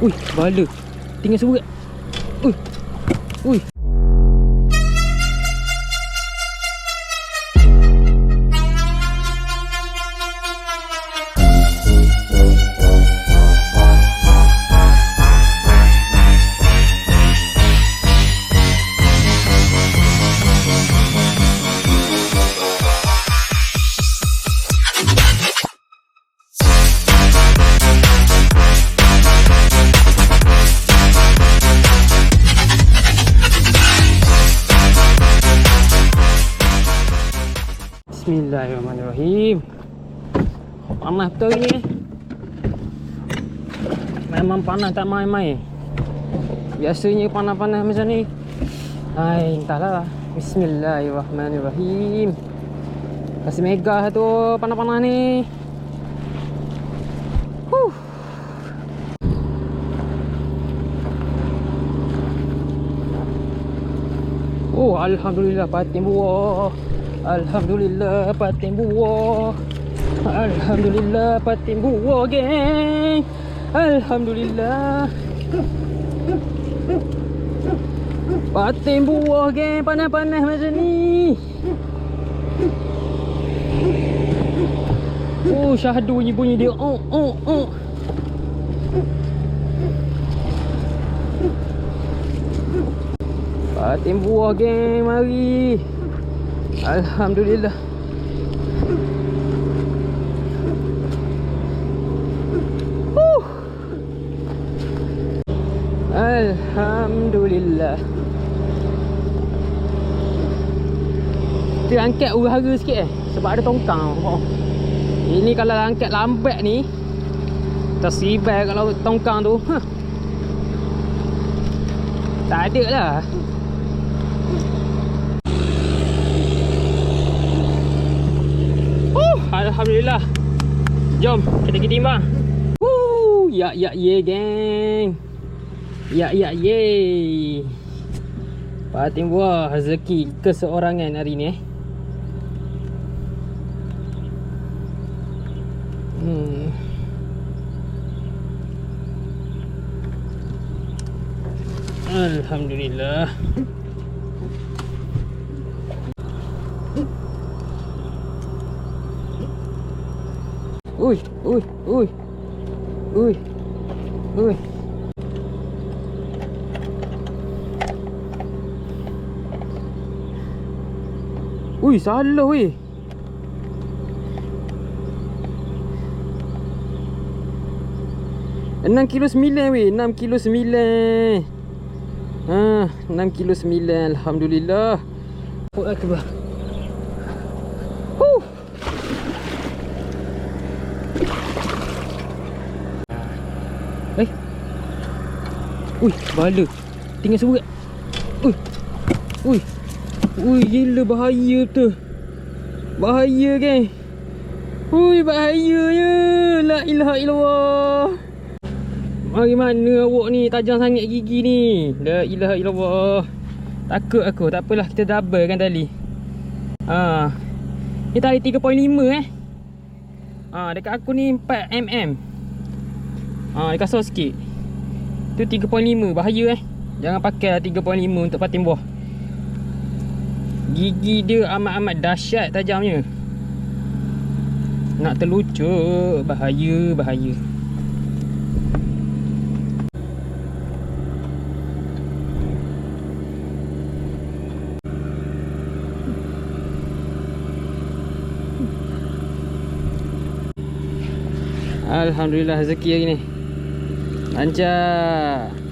Ui, bala. Tinggal seberat. Ui. Ui. Bismillahirrahmanirrahim. Panas betul ni. eh. Memang panas tak main-main. Biasanya panas-panas macam ni. Hai, entahlah. Bismillahirrahmanirrahim. Kasih mega tu panas-panas ni. Huh. Oh, alhamdulillah patin buah. Alhamdulillah patin buah. Alhamdulillah patin buah geng. Alhamdulillah. Patin buah geng panas-panas macam ni. Oh, syahdu ni bunyi dia. Oh, oh, oh. Patin buah geng mari. Alhamdulillah. Huh. Alhamdulillah. Kita angkat urara sikit eh sebab ada tongkang. Oh. Ini kalau angkat lambat ni tersibai kalau tongkang tu. Huh. Tak ada lah. Alhamdulillah. Jom, kita pergi timbang. Woo, ya ya ye geng. Ya ya ye. Patin buah rezeki keseorangan hari ni eh. Hmm. Alhamdulillah. Ui, ui, ui. Ui. Ui. Ui, salah weh. Enam kilo sembilan weh, enam kilo sembilan. Ha, enam kilo sembilan. Alhamdulillah. Oh, akbar. Eh. Ui, bala. Tinggal seberat. Ui. Ui. Ui, gila bahaya betul. Bahaya kan? Ui, bahayanya. La ilaha illallah. Mari mana awak ni tajam sangat gigi ni. La ilaha illallah. Takut aku. Tak apalah kita double kan tali. Ha. Ni tali 3.5 eh. Ha, dekat aku ni 4 mm. Ha, dia kasar sikit. Tu 3.5 bahaya eh. Jangan pakai lah 3.5 untuk patin buah. Gigi dia amat-amat dahsyat tajamnya. Nak terlucut, bahaya, bahaya. Alhamdulillah rezeki hari ni. 앉아.